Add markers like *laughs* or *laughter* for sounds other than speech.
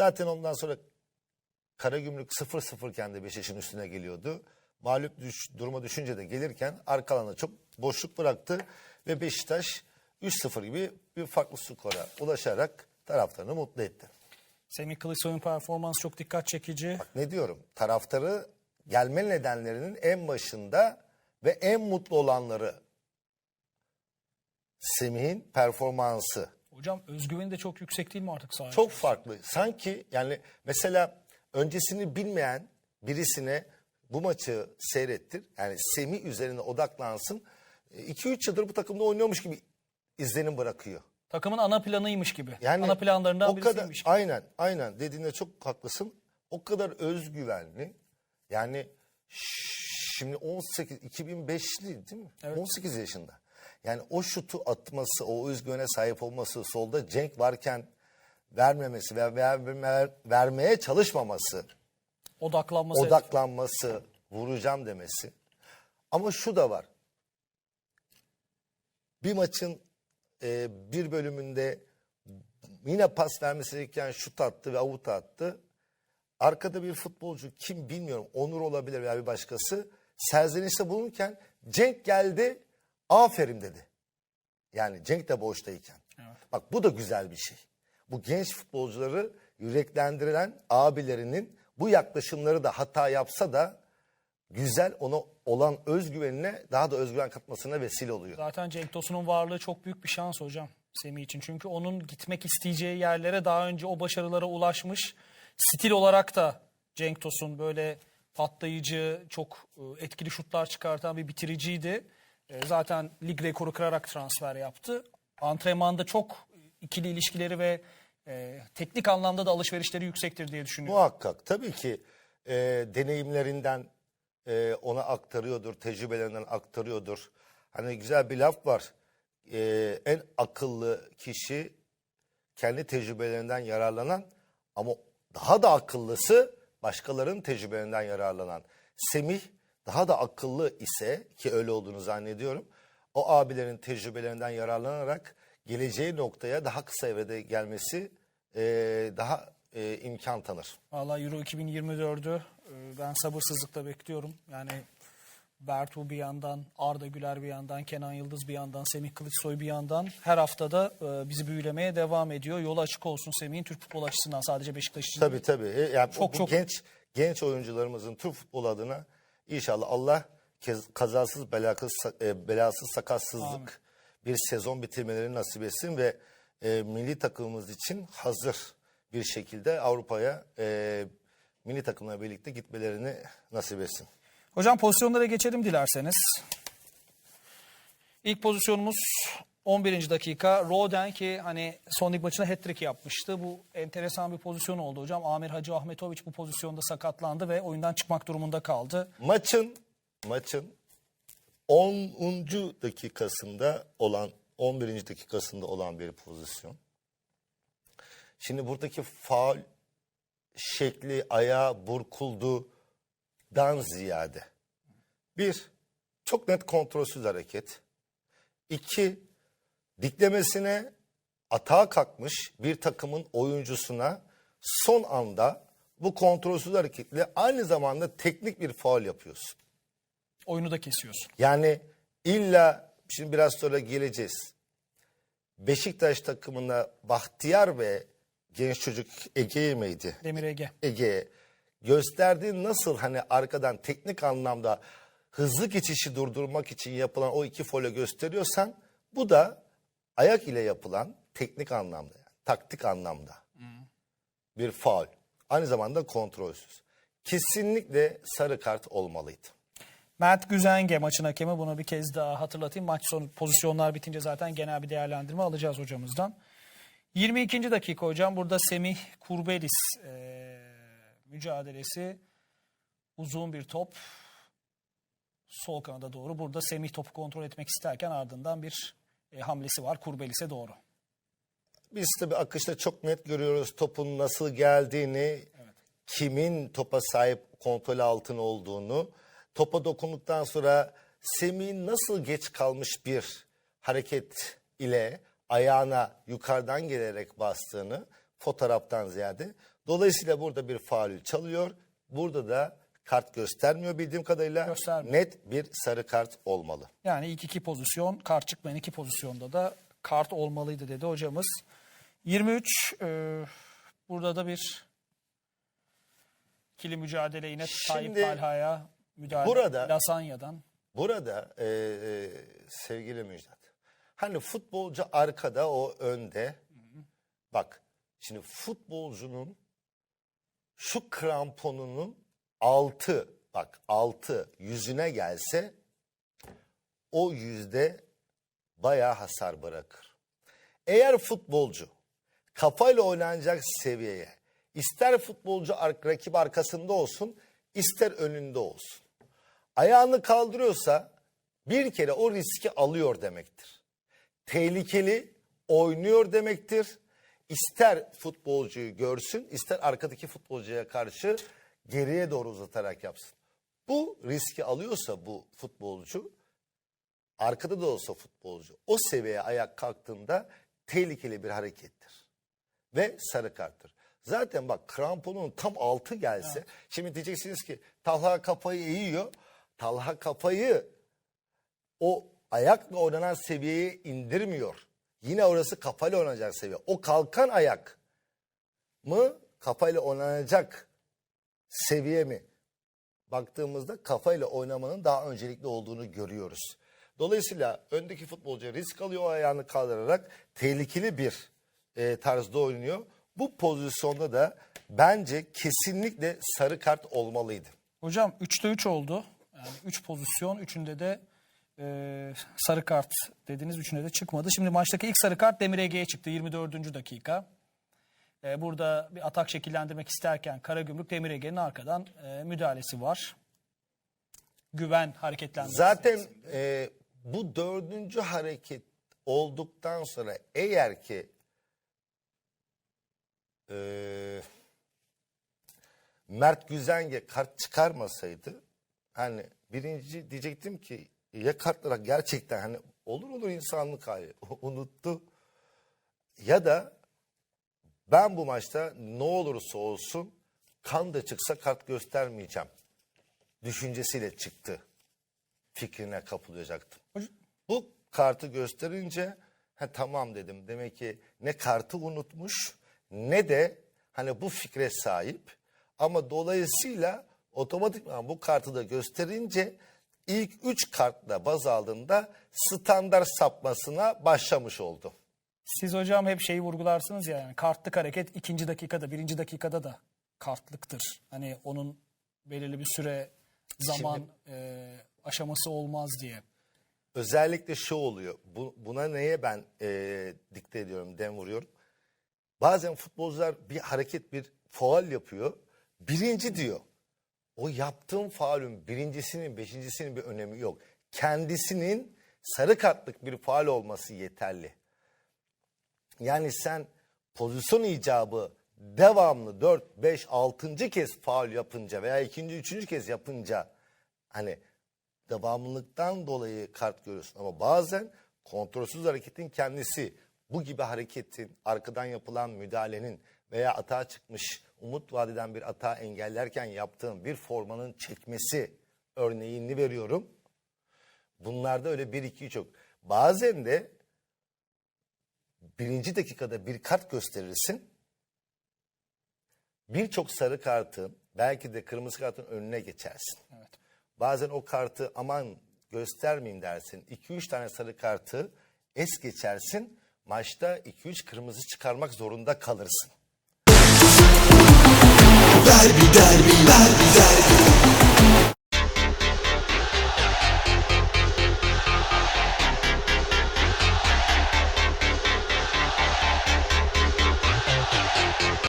Zaten ondan sonra Karagümrük 0-0 iken de Beşiktaş'ın üstüne geliyordu. Mağlup düş, duruma düşünce de gelirken arka alanda çok boşluk bıraktı ve Beşiktaş 3-0 gibi bir farklı skora ulaşarak taraftarını mutlu etti. Semih Kılıçsoy'un performansı çok dikkat çekici. Ne diyorum? Taraftarı gelme nedenlerinin en başında ve en mutlu olanları Semih'in performansı. Hocam özgüveni de çok yüksek değil mi artık sahip? Çok farklı. Sanki yani mesela öncesini bilmeyen birisine bu maçı seyrettir. Yani Semih üzerine odaklansın. 2-3 yıldır bu takımda oynuyormuş gibi izlenim bırakıyor. Takımın ana planıymış gibi. Yani ana planlarından o kadar birisiymiş. gibi. aynen aynen dediğinde çok haklısın. O kadar özgüvenli. Yani şimdi 18 2005'li değil mi? Evet. 18 yaşında. Yani o şutu atması, o özgüvene sahip olması, solda Cenk varken vermemesi ve ver- ver- vermeye çalışmaması, Odaklanması. odaklanması, vuracağım demesi. Ama şu da var. Bir maçın e, bir bölümünde yine pas vermesi gerekirken şut attı ve avut attı. Arkada bir futbolcu kim bilmiyorum Onur olabilir veya bir başkası serzenişte bulunurken Cenk geldi aferin dedi. Yani Cenk de boştayken. Bak bu da güzel bir şey. Bu genç futbolcuları yüreklendiren abilerinin bu yaklaşımları da hata yapsa da güzel ona olan özgüvenine daha da özgüven katmasına vesile oluyor. Zaten Cenk Tosun'un varlığı çok büyük bir şans hocam Semih için. Çünkü onun gitmek isteyeceği yerlere daha önce o başarılara ulaşmış. Stil olarak da Cenk Tosun böyle patlayıcı, çok e, etkili şutlar çıkartan bir bitiriciydi. E, Zaten lig rekoru kırarak transfer yaptı. Antrenmanda çok ikili ilişkileri ve e, teknik anlamda da alışverişleri yüksektir diye düşünüyorum. Muhakkak tabii ki e, deneyimlerinden e, ona aktarıyordur, tecrübelerinden aktarıyordur. Hani güzel bir laf var. E, en akıllı kişi kendi tecrübelerinden yararlanan ama daha da akıllısı başkalarının tecrübelerinden yararlanan. Semih daha da akıllı ise ki öyle olduğunu zannediyorum. O abilerin tecrübelerinden yararlanarak geleceği noktaya daha kısa evrede gelmesi e, daha e, imkan tanır. Valla Euro 2024'ü e, ben sabırsızlıkla bekliyorum. Yani Bertu bir yandan, Arda Güler bir yandan, Kenan Yıldız bir yandan, Semih Kılıçsoy bir yandan her haftada e, bizi büyülemeye devam ediyor. Yolu açık olsun Semih'in Türk futbol açısından sadece Beşiktaş için. Tabii tabii. E, Yani Çok, bu çok- genç genç oyuncularımızın Türk futbol adına inşallah Allah kazasız belasız, e, belasız sakatsızlık bir sezon bitirmelerini nasip etsin ve e, milli takımımız için hazır bir şekilde Avrupa'ya e, milli takımla birlikte gitmelerini nasip etsin. Hocam pozisyonlara geçelim dilerseniz. İlk pozisyonumuz 11. dakika. Roden ki hani son lig maçında hat-trick yapmıştı. Bu enteresan bir pozisyon oldu hocam. Amir Hacı Ahmetoviç bu pozisyonda sakatlandı ve oyundan çıkmak durumunda kaldı. Maçın maçın 10. dakikasında olan 11. dakikasında olan bir pozisyon. Şimdi buradaki faul şekli ayağı burkuldudan ziyade bir çok net kontrolsüz hareket. İki diklemesine atağa kalkmış bir takımın oyuncusuna son anda bu kontrolsüz hareketle aynı zamanda teknik bir faul yapıyorsun. Oyunu da kesiyorsun. Yani illa şimdi biraz sonra geleceğiz. Beşiktaş takımına Bahtiyar ve genç çocuk Ege'ye miydi? Demir Ege. Ege'ye gösterdiği nasıl hani arkadan teknik anlamda hızlı geçişi durdurmak için yapılan o iki fole gösteriyorsan bu da ayak ile yapılan teknik anlamda yani taktik anlamda bir faul. Aynı zamanda kontrolsüz. Kesinlikle sarı kart olmalıydı. Mert Güzenge maçın hakemi bunu bir kez daha hatırlatayım. Maç sonu pozisyonlar bitince zaten genel bir değerlendirme alacağız hocamızdan. 22. dakika hocam burada Semih Kurbelis eee, mücadelesi uzun bir top sol kanada doğru. Burada Semih topu kontrol etmek isterken ardından bir e, hamlesi var Kurbelis'e doğru. Biz tabii akışta çok net görüyoruz topun nasıl geldiğini, kimin topa sahip kontrol altın olduğunu. Topa dokunduktan sonra Semih'in nasıl geç kalmış bir hareket ile ayağına yukarıdan gelerek bastığını fotoğraftan ziyade Dolayısıyla burada bir faul çalıyor. Burada da kart göstermiyor bildiğim kadarıyla. Göstermiyor. Net bir sarı kart olmalı. Yani ilk iki pozisyon kart çıkmayan iki pozisyonda da kart olmalıydı dedi hocamız. 23 e, burada da bir ikili mücadele yine Tayyip Şimdi Talha'ya müdahale. burada- Lasanya'dan. Burada e, e, sevgili Müjdat, hani futbolcu arkada o önde. Bak şimdi futbolcunun şu kramponunun altı bak altı yüzüne gelse o yüzde bayağı hasar bırakır. Eğer futbolcu kafayla oynanacak seviyeye ister futbolcu rakip arkasında olsun ister önünde olsun ayağını kaldırıyorsa bir kere o riski alıyor demektir. Tehlikeli oynuyor demektir. İster futbolcuyu görsün, ister arkadaki futbolcuya karşı geriye doğru uzatarak yapsın. Bu riski alıyorsa bu futbolcu, arkada da olsa futbolcu, o seviyeye ayak kalktığında tehlikeli bir harekettir ve sarı karttır. Zaten bak kramponun tam altı gelse şimdi diyeceksiniz ki Talha kafayı eğiyor. Talha kafayı o ayakla oynanan seviyeye indirmiyor. Yine orası kafayla oynanacak seviye. O kalkan ayak mı kafayla oynanacak seviye mi? Baktığımızda kafayla oynamanın daha öncelikli olduğunu görüyoruz. Dolayısıyla öndeki futbolcu risk alıyor ayağını kaldırarak tehlikeli bir e, tarzda oynuyor. Bu pozisyonda da bence kesinlikle sarı kart olmalıydı. Hocam 3'te 3 oldu. Yani 3 pozisyon, üçünde de e, sarı kart dediniz, üçünde de çıkmadı. Şimdi maçtaki ilk sarı kart Demir Ege'ye çıktı 24. dakika. E, burada bir atak şekillendirmek isterken Karagümrük Demir Ege'nin arkadan e, müdahalesi var. Güven hareketlendirmesi. Zaten e, bu dördüncü hareket olduktan sonra eğer ki e, Mert Güzenge kart çıkarmasaydı hani birinci diyecektim ki ya kartlara gerçekten hani olur olur insanlık hali *laughs* unuttu ya da ben bu maçta ne olursa olsun kan da çıksa kart göstermeyeceğim düşüncesiyle çıktı fikrine kapılacaktım. Bu kartı gösterince ha, tamam dedim. Demek ki ne kartı unutmuş ne de hani bu fikre sahip. Ama dolayısıyla otomatikman bu kartı da gösterince ilk üç kartla baz aldığında standart sapmasına başlamış oldu. Siz hocam hep şeyi vurgularsınız ya yani kartlık hareket ikinci dakikada, birinci dakikada da kartlıktır. Hani onun belirli bir süre zaman e, aşaması olmaz diye. özellikle şu oluyor. Bu, buna neye ben e, dikte ediyorum, dem vuruyorum. Bazen futbolcular bir hareket, bir faal yapıyor. Birinci diyor. O yaptığın faulün birincisinin, beşincisinin bir önemi yok. Kendisinin sarı kartlık bir faal olması yeterli. Yani sen pozisyon icabı devamlı 4, 5, 6. kez faul yapınca veya ikinci, üçüncü kez yapınca hani devamlılıktan dolayı kart görüyorsun. Ama bazen kontrolsüz hareketin kendisi bu gibi hareketin arkadan yapılan müdahalenin veya atağa çıkmış umut vadeden bir atağı engellerken yaptığın bir formanın çekmesi örneğini veriyorum. Bunlarda öyle bir iki çok. Bazen de birinci dakikada bir kart gösterirsin. Birçok sarı kartın belki de kırmızı kartın önüne geçersin. Evet. Bazen o kartı aman göstermeyeyim dersin. 2-3 tane sarı kartı es geçersin. Maçta 2-3 kırmızı çıkarmak zorunda kalırsın. Derbi derbi derbi derbi